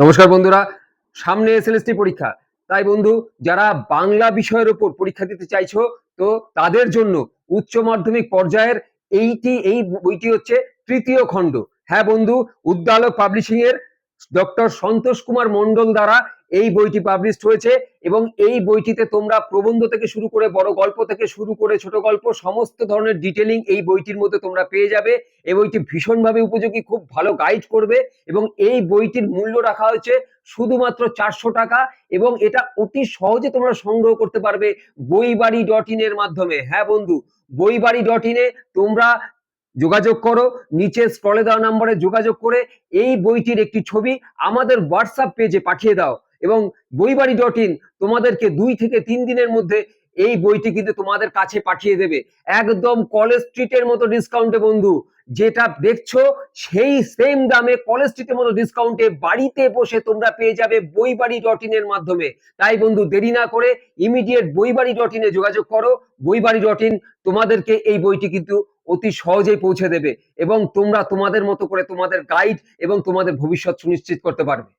নমস্কার বন্ধুরা, সামনে এসএলএসটি পরীক্ষা। তাই বন্ধু, যারা বাংলা বিষয়ের উপর পরীক্ষা দিতে চাইছো, তো তাদের জন্য উচ্চ মাধ্যমিক পর্যায়ের এইটি, এই বইটি হচ্ছে তৃতীয় খণ্ড। হ্যাঁ বন্ধু উদ্দালক পাবলিশিং এর ডক্টর সন্তোষ কুমার মন্ডল দ্বারা এই বইটি পাবলিশড হয়েছে এবং এই বইটিতে তোমরা প্রবন্ধ থেকে শুরু করে বড় গল্প থেকে শুরু করে ছোট গল্প সমস্ত ধরনের ডিটেলিং এই বইটির মধ্যে তোমরা পেয়ে যাবে। এই বইটি ভীষণভাবে উপযোগী, খুব ভালো গাইড করবে এবং এই বইটির মূল্য রাখা হয়েছে শুধুমাত্র চারশো টাকা এবং এটা অতি সহজে তোমরা সংগ্রহ করতে পারবে বইবাড়ি ডট ইন এর মাধ্যমে। হ্যাঁ বন্ধু, বইবাড়ি ডট ইনে তোমরা যোগাযোগ করো, নিচে স্ক্রলে দেওয়া নম্বরে যোগাযোগ করে এই বইটির একটি ছবি আমাদের হোয়াটসঅ্যাপ পেজে পাঠিয়ে দাও। এবং বইবাড়ি ডট ইন তোমাদেরকে দুই থেকে তিন দিনের মধ্যে এই বইটি কিন্তু তোমাদের কাছে পাঠিয়ে দেবে। একদম কলেজ স্ট্রিটের মতো ডিসকাউন্টে বন্ধু, যেটা দেখছ সেই সেম দামে কলেজ স্ট্রিটের মতো ডিসকাউন্টে বাড়িতে বসে তোমরা পেয়ে যাবে বইবাড়ি ডট ইন এর মাধ্যমে। তাই বন্ধু, দেরি না করে ইমিডিয়েট বইবাড়ি ডট ইনে যোগাযোগ করো। বইবাড়ি ডট ইন তোমাদেরকে এই বইটি কিন্তু অতি সহজেই পৌঁছে দেবে এবং তোমরা তোমাদের মতো করে তোমাদের গাইড এবং তোমাদের ভবিষ্যৎ সুনিশ্চিত করতে পারবে।